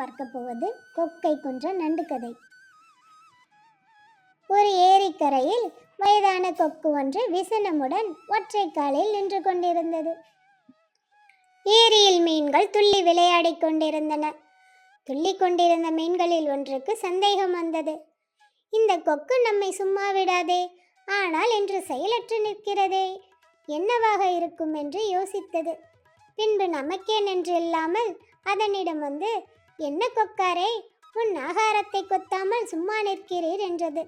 பார்க்க போவது கொக்கை கொன்ற நண்டு கதை ஒரு ஏரிக்கரையில் வயதான கொக்கு ஒன்று விசனமுடன் ஒற்றை காலில் நின்று கொண்டிருந்தது. ஏரியில் மீன்கள் துள்ளி விளையாடிக் கொண்டிருந்தன. துள்ளி கொண்டிருந்த மீன்களில் ஒன்றுக்கு சந்தேகம் வந்தது. இந்த கொக்கு நம்மை சும்மா விடாதே ஆனால் இன்று செயலற்று நிற்கிறதே என்னவாக இருக்கும் என்று யோசித்தது. பின்பு நமக்கே என்று இல்லாமல் அதனிடம் வந்து என்ன கொக்காரே? உன் ஆகாரத்தை கொத்தாமல் சும்மா நிற்கிறீர் என்றது.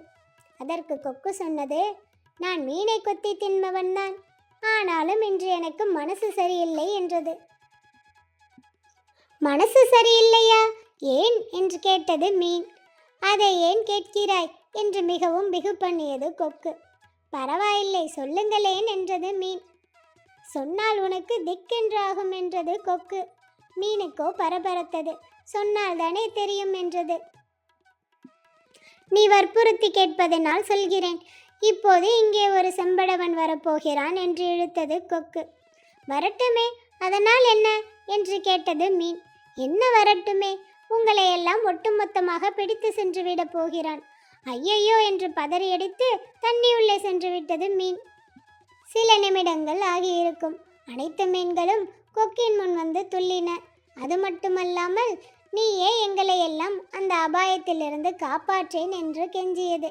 அதற்கு கொக்கு சொன்னது நான் மீனை கொத்தி தின்பவன்தான் ஆனாலும் இன்று எனக்கு மனசு சரியில்லை என்றது. மனசு சரியில்லையா? ஏன்? என்று கேட்டது மீன். அதை ஏன் கேட்கிறாய்? என்று மிகவும் பிகு பண்ணியது கொக்கு. பரவாயில்லை சொல்லுங்களேன் என்றது மீன். சொன்னால் உனக்கு திக்கென்றாகும் என்றது கொக்கு. மீனுக்கோ பரபரத்தது. சொன்னால் தானே தெரியும் என்றது. நீ வற்புறுத்தி கேட்பதனால் சொல்கிறேன். இப்போது இங்கே ஒரு செம்படவன் வரப்போகிறான் என்று இழுத்தது கொக்கு. வரட்டுமே அதனால் என்ன? என்று கேட்டது மீன். என்ன வரட்டுமே உங்களை எல்லாம் ஒட்டுமொத்தமாக பிடித்து சென்று விடப் போகிறான். ஐயையோ என்று பதறியடித்து தண்ணி உள்ளே சென்று விட்டது மீன். சில நிமிடங்கள் ஆகியிருக்கும். அனைத்து மீன்களும் கொக்கின் முன் வந்து துள்ளின. அது மட்டுமல்லாமல் நீயே எங்களை எல்லாம் அந்த அபாயத்திலிருந்து காப்பாற்றேன் என்று கெஞ்சியது.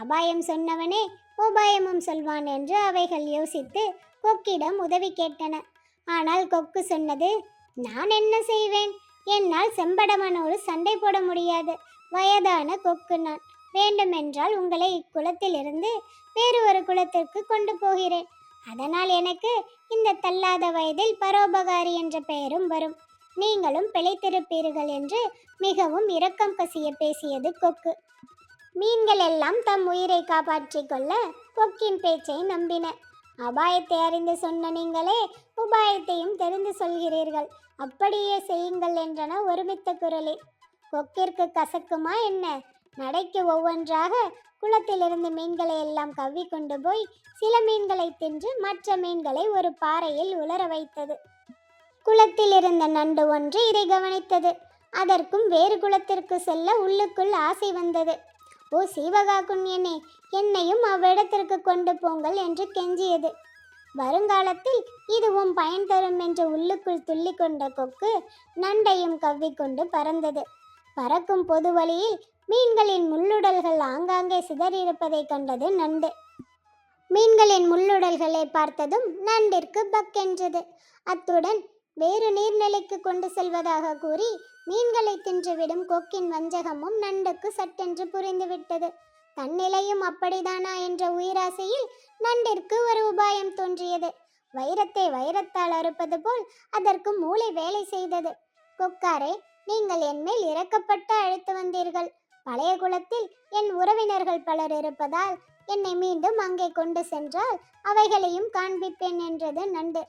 அபாயம் சொன்னவனே உபாயமும் சொல்வான் என்று அவைகள் யோசித்து கொக்கிடம் உதவி கேட்டன. ஆனால் கொக்கு சொன்னது நான் என்ன செய்வேன்? என்னால் செம்படவனோடு சண்டை போட முடியாது. வயதான கொக்கு நான். வேண்டுமென்றால் உங்களை இக்குளத்திலிருந்து வேறு ஒரு குளத்திற்கு கொண்டு போகிறேன். அதனால் எனக்கு இந்த தள்ளாத வயதில் பரோபகாரி என்ற பெயரும் வரும். நீங்களும் பிழைத்திருப்பீர்கள் என்று மிகவும் இரக்கம் கசிய பேசியது கொக்கு. மீன்கள் எல்லாம் தம் உயிரை காப்பாற்றிக் கொள்ள கொக்கின் பேச்சை நம்பின. அபாயத்தை அறிந்து சொன்ன நீங்களே உபாயத்தையும் தெரிந்து சொல்கிறீர்கள். அப்படியே செய்யுங்கள் என்றன ஒருமித்த குரலில் கொக்கிற்கு கசக்குமா என்ன? நடைக்கு ஒவ்வொன்றாக குளத்திலிருந்து மீன்களை எல்லாம் கவ்வி கொண்டு போய் சில மீன்களை தின்று மற்ற மீன்களை ஒரு பாறையில் உலர வைத்தது. குளத்தில் இருந்த நண்டு ஒன்று இதை கவனித்தது. அதற்கும் வேறு குளத்திற்கு செல்ல உள்ளுக்குள் ஆசை வந்தது. ஓ சீவகா குண்யனே என்னையும் அவ்விடத்திற்கு கொண்டு போங்கள் என்று கெஞ்சியது. வருங்காலத்தில் இதுவும் பயன் தரும் என்று உள்ளுக்குள் துள்ளி கொண்ட கொக்கு நண்டையும் கவ்விக்கொண்டு பறந்தது. பறக்கும் பொது வழியில் மீன்களின் முள்ளுடல்கள் ஆங்காங்கே சிதறியிருப்பதைக் கண்டது நண்டு. மீன்களின் முள்ளுடல்களை பார்த்ததும் நண்டிற்கு பக்கென்றது அத்துடன் வேறு நீர்நிலைக்கு கொண்டு செல்வதாக கூறி மீன்களை தின்றுவிடும் கொக்கின் வஞ்சகமும் நண்டுக்கு சட்டென்று புரிந்துவிட்டது. தன்னிலையும் அப்படிதானா என்ற உயிராசையில் நண்டிற்கு ஒரு உபாயம் தோன்றியது. வைரத்தை வைரத்தால் அறுப்பது போல் அதற்கு மூளை வேலை செய்தது. கொக்காரே நீங்கள் என்மேல் இறக்கப்பட்டு அழைத்து வந்தீர்கள். பழைய குலத்தில் என் உறவினர்கள் பலர் இருப்பதால் என்னை மீண்டும் அங்கே கொண்டு சென்றால் அவைகளையும் காண்பிப்பேன் என்றது நண்டு.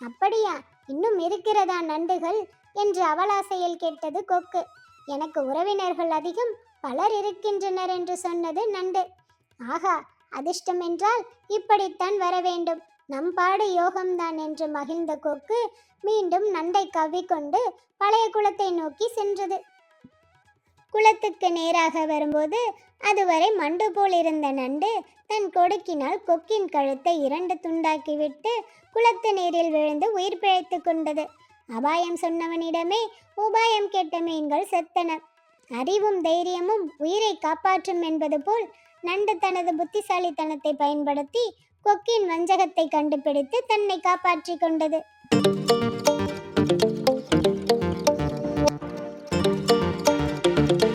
அப்படியா? இன்னும் இருக்கிறதா நண்டுகள்? என்று அவலாசையில் கேட்டது கொக்கு. எனக்கு உறவினர்கள் அதிகம் பலர் இருக்கின்றனர் என்று சொன்னது நண்டு. ஆகா அதிர்ஷ்டம் என்றால் இப்படித்தான் வர வேண்டும். நம் பாடு யோகம்தான் என்று மகிழ்ந்த கொக்கு மீண்டும் நண்டை கவ்விக்கொண்டு பழைய குளத்தை நோக்கி சென்றது. குளத்துக்கு நேராக வரும்போது அதுவரை மண்டு போல் இருந்த நண்டு தன் கொடுக்கினால் கொக்கின் கழுத்தை இரண்டு துண்டாக்கிவிட்டு குளத்து நீரில் விழுந்து உயிர் பிழைத்து கொண்டது. அபாயம் சொன்னவனிடமே உபாயம் கேட்ட மீன்கள் செத்தன. அறிவும் தைரியமும் உயிரை காப்பாற்றும் என்பது போல் நண்டு தனது புத்திசாலித்தனத்தை பயன்படுத்தி கொக்கின் வஞ்சகத்தை கண்டுபிடித்து தன்னை காப்பாற்றி கொண்டது.